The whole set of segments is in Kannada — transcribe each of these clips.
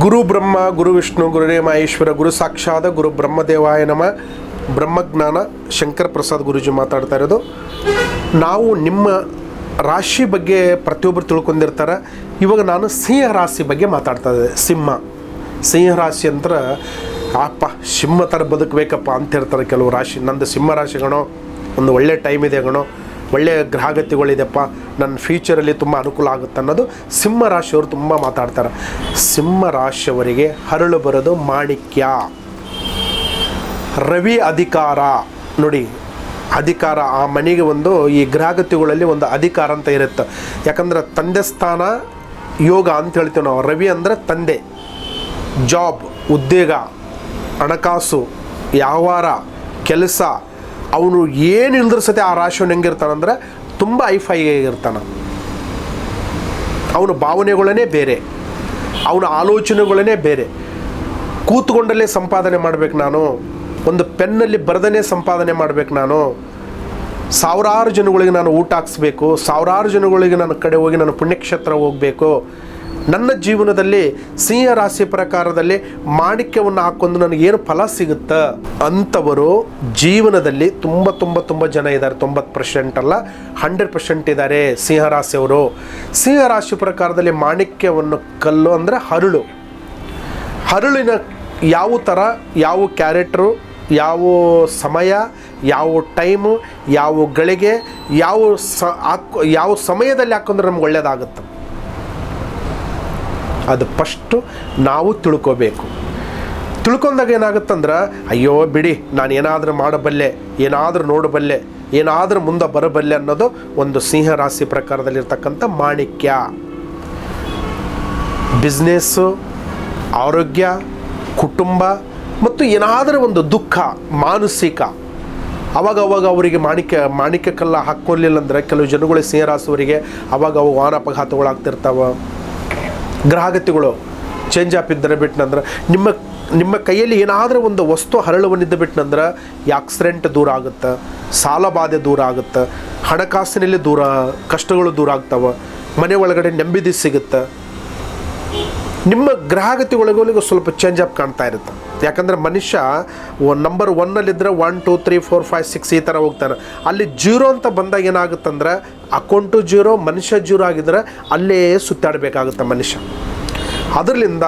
ಗುರು ಬ್ರಹ್ಮ, ಗುರು ವಿಷ್ಣು ಗುರುರೇ ಮಹೇಶ್ವರ ಗುರು ಸಾಕ್ಷಾತ್, ಗುರು ಬ್ರಹ್ಮದೇವಾಯ ನಮ. ಬ್ರಹ್ಮಜ್ಞಾನ ಶಂಕರ ಪ್ರಸಾದ್ ಗುರುಜಿ ಮಾತಾಡ್ತಾ ಇರೋದು. ನಾವು ನಿಮ್ಮ ರಾಶಿ ಬಗ್ಗೆ ಪ್ರತಿಯೊಬ್ಬರು ತಿಳ್ಕೊಂಡಿರ್ತಾರೆ. ಇವಾಗ ನಾನು ಸಿಂಹ ರಾಶಿ ಬಗ್ಗೆ ಮಾತಾಡ್ತಾ ಇದ್ದೆ. ಸಿಂಹ. ಸಿಂಹ ರಾಶಿ ಅಂದ್ರೆ ಅಪ್ಪ, ಸಿಂಹ ಥರ ಬದುಕಬೇಕಪ್ಪ ಅಂತ ಹೇಳ್ತಾರೆ ಕೆಲವು ರಾಶಿ. ನಂದು ಸಿಂಹ ರಾಶಿ ಗಣೋ, ಒಂದು ಒಳ್ಳೆ ಟೈಮ್ ಇದೆ ಗಣೋ. ಒಳ್ಳೆಯ ಗ್ರಹಗತಿಗಳಿದೆಪ್ಪ ನನ್ನ ಫ್ಯೂಚರಲ್ಲಿ ತುಂಬ ಅನುಕೂಲ ಆಗುತ್ತೆ ಅನ್ನೋದು ಸಿಂಹ ರಾಶಿಯವರು ತುಂಬ ಮಾತಾಡ್ತಾರೆ. ಸಿಂಹ ರಾಶಿಯವರಿಗೆ ಹರಳು ಬರೋದು ಮಾಣಿಕ್ಯ. ರವಿ ಅಧಿಕಾರ. ನೋಡಿ, ಅಧಿಕಾರ ಆ ಮನೆಗೆ ಒಂದು ಈ ಗ್ರಹಗತಿಗಳಲ್ಲಿ ಒಂದು ಅಧಿಕಾರ ಅಂತ ಇರುತ್ತೆ. ಯಾಕಂದ್ರೆ ತಂದೆ ಸ್ಥಾನ ಯೋಗ ಅಂತ ಹೇಳ್ತೀವಿ ನಾವು. ರವಿ ಅಂದರೆ ತಂದೆ. ಜಾಬ್ ಉದ್ಯೋಗ, ಹಣಕಾಸು, ವ್ಯವಹಾರ, ಕೆಲಸ ಅವನು ಏನು ಇಲ್ದ್ರ ಸತೆ ಆ ರಾಶಿಯವನು ಹೆಂಗಿರ್ತಾನಂದ್ರೆ ತುಂಬ ಐಫೈ ಇರ್ತಾನೆ ಅವನ ಭಾವನೆಗಳೇ ಬೇರೆ, ಅವನ ಆಲೋಚನೆಗಳೇ ಬೇರೆ. ಕೂತ್ಕೊಂಡಲ್ಲೇ ಸಂಪಾದನೆ ಮಾಡ್ಬೇಕು ನಾನು, ಒಂದು ಪೆನ್ನಲ್ಲಿ ಬರೆದನೇ ಸಂಪಾದನೆ ಮಾಡ್ಬೇಕು ನಾನು, ಸಾವಿರಾರು ಜನಗಳಿಗೆ ನಾನು ಊಟ ಹಾಕ್ಸ್ಬೇಕು, ಸಾವಿರಾರು ಜನಗಳಿಗೆ ನನ್ನ ಕಡೆ ಹೋಗಿ ನಾನು ಪುಣ್ಯಕ್ಷೇತ್ರ ಹೋಗಬೇಕು ನನ್ನ ಜೀವನದಲ್ಲಿ ಸಿಂಹ ರಾಶಿ ಪ್ರಕಾರದಲ್ಲಿ ಮಾಣಿಕ್ಯವನ್ನು ಹಾಕೊಂಡು ಏನು ಫಲ ಸಿಗುತ್ತ? ಅಂಥವರು ಜೀವನದಲ್ಲಿ ತುಂಬ ತುಂಬ ತುಂಬ ಜನ ಇದ್ದಾರೆ. ತೊಂಬತ್ತು ಪರ್ಸೆಂಟ್ ಅಲ್ಲ, ಹಂಡ್ರೆಡ್ ಪರ್ಸೆಂಟ್ ಇದ್ದಾರೆ ಸಿಂಹ ರಾಶಿಯವರು. ಸಿಂಹ ರಾಶಿ ಪ್ರಕಾರದಲ್ಲಿ ಮಾಣಿಕ್ಯವನ್ನು ಕಲ್ಲು ಅಂದರೆ ಹರಳು. ಹರಳಿನ ಯಾವ ಥರ, ಯಾವ ಕ್ಯಾರೆಕ್ಟ್ರು ಯಾವ ಸಮಯ, ಯಾವ ಟೈಮು ಯಾವ ಗಳಿಗೆ, ಯಾವ ಸ ಯಾವ ಸಮಯದಲ್ಲಿ ಹಾಕೊಂಡ್ರೆ ನಮ್ಗೆ ಒಳ್ಳೇದಾಗುತ್ತೆ. ಅದು ಫಸ್ಟು ನಾವು ತಿಳ್ಕೋಬೇಕು. ತಿಳ್ಕೊಂಡಾಗ ಏನಾಗುತ್ತಂದ್ರೆ, ಅಯ್ಯೋ ಬಿಡಿ ನಾನು ಏನಾದರೂ ಮಾಡಬಲ್ಲೆ, ಏನಾದರೂ ನೋಡಬಲ್ಲೆ, ಏನಾದರೂ ಮುಂದೆ ಬರಬಲ್ಲೆ ಅನ್ನೋದು ಒಂದು ಸಿಂಹ ರಾಶಿ ಪ್ರಕಾರದಲ್ಲಿರ್ತಕ್ಕಂಥ ಮಾಣಿಕ್ಯ. ಬಿಸ್ನೆಸ್ಸು, ಆರೋಗ್ಯ, ಕುಟುಂಬ ಮತ್ತು ಏನಾದರೂ ಒಂದು ದುಃಖ, ಮಾನಸಿಕ. ಅವಾಗ ಅವಾಗ ಅವರಿಗೆ ಮಾಣಿಕ್ಯ ಮಾಣಿಕ್ಯ ಕಲ್ಲ ಹಾಕ್ಕೊಳ್ಲಿಲ್ಲ ಅಂದರೆ ಕೆಲವು ಜನಗಳು ಸಿಂಹರಾಶಿಯವರಿಗೆ ಅವಾಗ ಅವು ವಾಹನ ಅಪಘಾತಗಳಾಗ್ತಿರ್ತಾವ ಗ್ರಹಗತಿಗಳು ಚೇಂಜ್ ಆಪಿದ್ದರೆ ಬಿಟ್ನಂದ್ರೆ ನಿಮ್ಮ ನಿಮ್ಮ ಕೈಯಲ್ಲಿ ಏನಾದರೂ ಒಂದು ವಸ್ತು ಹರಳುವನ್ನಿದ್ದ ಬಿಟ್ನಂದ್ರೆ ಈ ಆಕ್ಸಿಡೆಂಟ್ ದೂರ ಆಗುತ್ತೆ, ಸಾಲ ಬಾಧೆ ದೂರ ಆಗುತ್ತೆ, ಹಣಕಾಸಿನಲ್ಲಿ ದೂರ, ಕಷ್ಟಗಳು ದೂರ ಆಗ್ತಾವೆ, ಮನೆ ಒಳಗಡೆ ನೆಮ್ಮದಿ ಸಿಗುತ್ತೆ ನಿಮ್ಮ ಗ್ರಹಗತಿಗಳಿಗೂ ಸ್ವಲ್ಪ ಚೇಂಜ್ ಅಪ್ ಕಾಣ್ತಾ ಇರುತ್ತೆ. ಯಾಕಂದರೆ ಮನುಷ್ಯ number ಒನ್ನಲ್ಲಿದ್ದರೆ one two three four five six ಈ ಥರ ಹೋಗ್ತಾರೆ. ಅಲ್ಲಿ ಜೀರೋ ಅಂತ ಬಂದಾಗ ಏನಾಗುತ್ತಂದ್ರೆ ಅಕೌಂಟು ಜೀರೋ ಮನುಷ್ಯ ಜೀರೋ ಆಗಿದ್ರೆ ಅಲ್ಲೇ ಸುತ್ತಾಡಬೇಕಾಗುತ್ತೆ ಮನುಷ್ಯ. ಅದರಿಂದ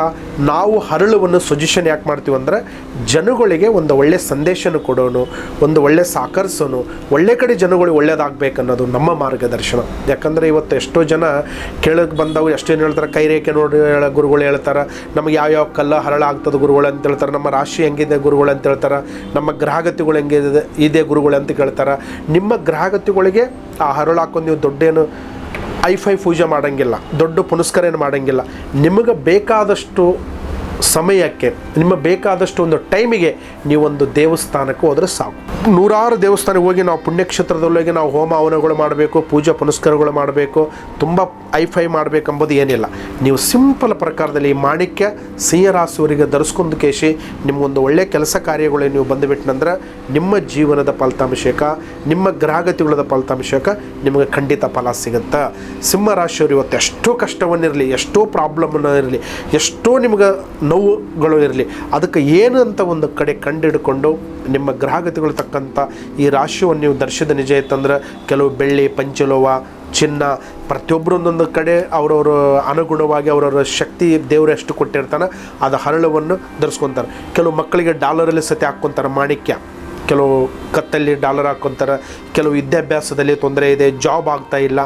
ನಾವು ಹರಳುವನ್ನು ಸಜೆಷನ್ ಯಾಕೆ ಮಾಡ್ತೀವಿ ಅಂದರೆ ಜನಗಳಿಗೆ ಒಂದು ಒಳ್ಳೆಯ ಸಂದೇಶನ ಕೊಡೋನು, ಒಂದು ಒಳ್ಳೆ ಸಾಕರಿಸೋನು, ಒಳ್ಳೆ ಕಡೆ ಜನಗಳಿಗೆ ಒಳ್ಳೇದಾಗಬೇಕು ಅನ್ನೋದು ನಮ್ಮ ಮಾರ್ಗದರ್ಶನ. ಯಾಕಂದರೆ ಇವತ್ತು ಎಷ್ಟೋ ಜನ ಕೇಳಕ್ಕೆ ಬಂದವು ಎಷ್ಟೇನು ಹೇಳ್ತಾರೆ, ಕೈ ರೇಖೆ ನೋಡಿ ಗುರುಗಳು ಹೇಳ್ತಾರೆ, ನಮಗೆ ಯಾವ ಕಲ್ಲ ಹರಳಾಗ್ತದೆ ಗುರುಗಳು ಅಂತ ಹೇಳ್ತಾರೆ, ನಮ್ಮ ರಾಶಿ ಹೆಂಗಿದೆ ಗುರುಗಳು ಅಂತ ಹೇಳ್ತಾರೆ, ನಮ್ಮ ಗ್ರಹಗತಿಗಳು ಹೆಂಗಿದೆ, ಇದೆ ಗುರುಗಳು ಅಂತ ಕೇಳ್ತಾರೆ. ನಿಮ್ಮ ಗ್ರಹಗತಿಗಳಿಗೆ ಆ ಹರಳು ಹಾಕೊಂಡು ನೀವು ದೊಡ್ಡೇನು ಐ ಫೈ ಪೂಜೆ ಮಾಡೋಂಗಿಲ್ಲ ದೊಡ್ಡ ಪುನಸ್ಕಾರ ಏನು ಮಾಡೋಂಗಿಲ್ಲ. ನಿಮಗೆ ಬೇಕಾದಷ್ಟು ಸಮಯಕ್ಕೆ, ನಿಮ್ಮ ಬೇಕಾದಷ್ಟು ಒಂದು ಟೈಮಿಗೆ ನೀವೊಂದು ದೇವಸ್ಥಾನಕ್ಕೆ ಹೋದರೆ ಸಾಕು. ನೂರಾರು ದೇವಸ್ಥಾನಕ್ಕೆ ಹೋಗಿ ನಾವು ಪುಣ್ಯಕ್ಷೇತ್ರದೊಳಗೆ ನಾವು ಹೋಮ ಹವನಗಳು ಮಾಡಬೇಕು, ಪೂಜಾ ಪುನಸ್ಕಾರಗಳು ಮಾಡಬೇಕು, ತುಂಬ ಐಫೈ ಮಾಡಬೇಕೆಂಬುದು ಏನಿಲ್ಲ. ನೀವು ಸಿಂಪಲ್ ಪ್ರಕಾರದಲ್ಲಿ ಈ ಮಾಣಿಕ್ಯ ಸಿಂಹರಾಸುವರಿಗೆ ಧರಿಸ್ಕೊಂಡು ಕೇಶಿ, ನಿಮಗೊಂದು ಒಳ್ಳೆಯ ಕೆಲಸ ಕಾರ್ಯಗಳೇ ನೀವು ಬಂದುಬಿಟ್ಟನಂದ್ರೆ ನಿಮ್ಮ ಜೀವನದ ಫಲಿತಾಂಶಕ, ನಿಮ್ಮ ಗ್ರಹಗತಿಗಳದ ಫಲಿತಾಂಶಕ ನಿಮಗೆ ಖಂಡಿತ ಫಲ ಸಿಗುತ್ತೆ. ಸಿಂಹರಾಶಿಯವರು ಇವತ್ತು ಎಷ್ಟೋ ಕಷ್ಟವನ್ನಿರಲಿ, ಎಷ್ಟೋ ಪ್ರಾಬ್ಲಮ್ ಇರಲಿ ಎಷ್ಟೋ ನಿಮ್ಗೆ ನೋವುಗಳು ಇರಲಿ. ಅದಕ್ಕೆ ಏನು ಅಂತ ಒಂದು ಕಡೆ ಕಂಡಿಡ್ಕೊಂಡು ನಿಮ್ಮ ಗ್ರಹಗತಿಗಳು ತಕ್ಕಂಥ ಈ ರಾಶಿಯನ್ನು ನೀವು ದರ್ಶದ ನಿಜ ಇತ್ತಂದ್ರೆ ಕೆಲವು ಬೆಳ್ಳಿ ಪಂಚಲೋವ ಚಿನ್ನ ಪ್ರತಿಯೊಬ್ಬರು ಒಂದೊಂದು ಕಡೆ ಅವರವರ ಅನುಗುಣವಾಗಿ ಅವರವರ ಶಕ್ತಿ ದೇವರು ಎಷ್ಟು ಕೊಟ್ಟಿರ್ತಾನೆ. ಅದು ಹರಳವನ್ನು ಧರಿಸ್ಕೊತಾರೆ. ಕೆಲವು ಮಕ್ಕಳಿಗೆ ಡಾಲರಲ್ಲಿ ಸತಿ ಹಾಕ್ಕೊತಾರೆ ಮಾಣಿಕ್ಯ. ಕೆಲವು ಕತ್ತಲ್ಲಿ ಡಾಲರ್ ಹಾಕ್ಕೊತಾರೆ ಕೆಲವು ವಿದ್ಯಾಭ್ಯಾಸದಲ್ಲಿ ತೊಂದರೆ ಇದೆ, ಜಾಬ್ ಆಗ್ತಾ ಇಲ್ಲ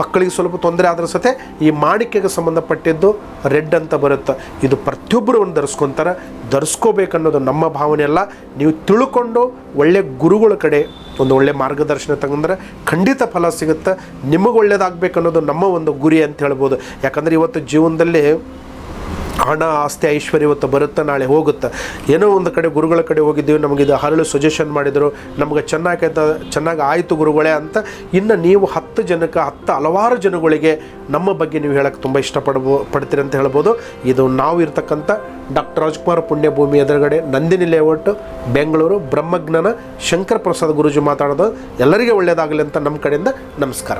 ಮಕ್ಕಳಿಗೆ ಸ್ವಲ್ಪ ತೊಂದರೆ ಆದ್ರ ಸತೆ ಈ ಮಾಣಿಕ್ಯಗೆ ಸಂಬಂಧಪಟ್ಟಿದ್ದು ರೆಡ್ ಅಂತ ಬರುತ್ತೆ. ಇದು ಪ್ರತಿಯೊಬ್ಬರು ಒಂದು ಧರಿಸ್ಕೊತಾರೆ. ಧರಿಸ್ಕೋಬೇಕನ್ನೋದು ನಮ್ಮ ಭಾವನೆ ಅಲ್ಲ. ನೀವು ತಿಳ್ಕೊಂಡು ಒಳ್ಳೆ ಗುರುಗಳ ಕಡೆ ಒಂದು ಒಳ್ಳೆ ಮಾರ್ಗದರ್ಶನ ತಗೊಂಡ್ರೆ ಖಂಡಿತ ಫಲ ಸಿಗುತ್ತೆ. ನಿಮಗೆ ಒಳ್ಳೇದಾಗಬೇಕನ್ನೋದು ನಮ್ಮ ಒಂದು ಗುರಿ ಅಂತ ಹೇಳ್ಬೋದು. ಯಾಕಂದರೆ ಇವತ್ತು ಜೀವನದಲ್ಲಿ ಹಣ, ಆಸ್ತಿ, ಐಶ್ವರ್ಯ ಇವತ್ತು ಬರುತ್ತೆ? ನಾಳೆ ಹೋಗುತ್ತೆ? ಏನೋ ಒಂದು ಕಡೆ ಗುರುಗಳ ಕಡೆ ಹೋಗಿದ್ದೀವಿ, ನಮಗೆ ಇದು ಹರಳು ಸಜೆಷನ್ ಮಾಡಿದರು, ನಮಗೆ ಚೆನ್ನಾಗಿ ಚೆನ್ನಾಗಿ ಆಯಿತು ಗುರುಗಳೇ ಅಂತ ಇನ್ನು ನೀವು ಹತ್ತು ಜನಕ್ಕೆ, ಹತ್ತು ಹಲವಾರು ಜನಗಳಿಗೆ ನಮ್ಮ ಬಗ್ಗೆ ನೀವು ಹೇಳಕ್ಕೆ ತುಂಬ ಇಷ್ಟಪಡ್ಬೋ, ಪಡ್ತೀರಿ ಅಂತ ಹೇಳ್ಬೋದು. ಇದು ನಾವು ಇರ್ತಕ್ಕಂಥ ಡಾಕ್ಟರ್ ರಾಜ್ಕುಮಾರ್ ಪುಣ್ಯಭೂಮಿ ಎದುರುಗಡೆ ನಂದಿನಿ ಲೇಔಟ್, ಬೆಂಗಳೂರು, ಬ್ರಹ್ಮಜ್ಞಾನ ಶಂಕರ ಪ್ರಸಾದ್ ಗುರುಜಿ ಮಾತಾಡೋದು. ಎಲ್ಲರಿಗೆ ಒಳ್ಳೆಯದಾಗಲಿ ಅಂತ ನಮ್ಮ ಕಡೆಯಿಂದ ನಮಸ್ಕಾರ.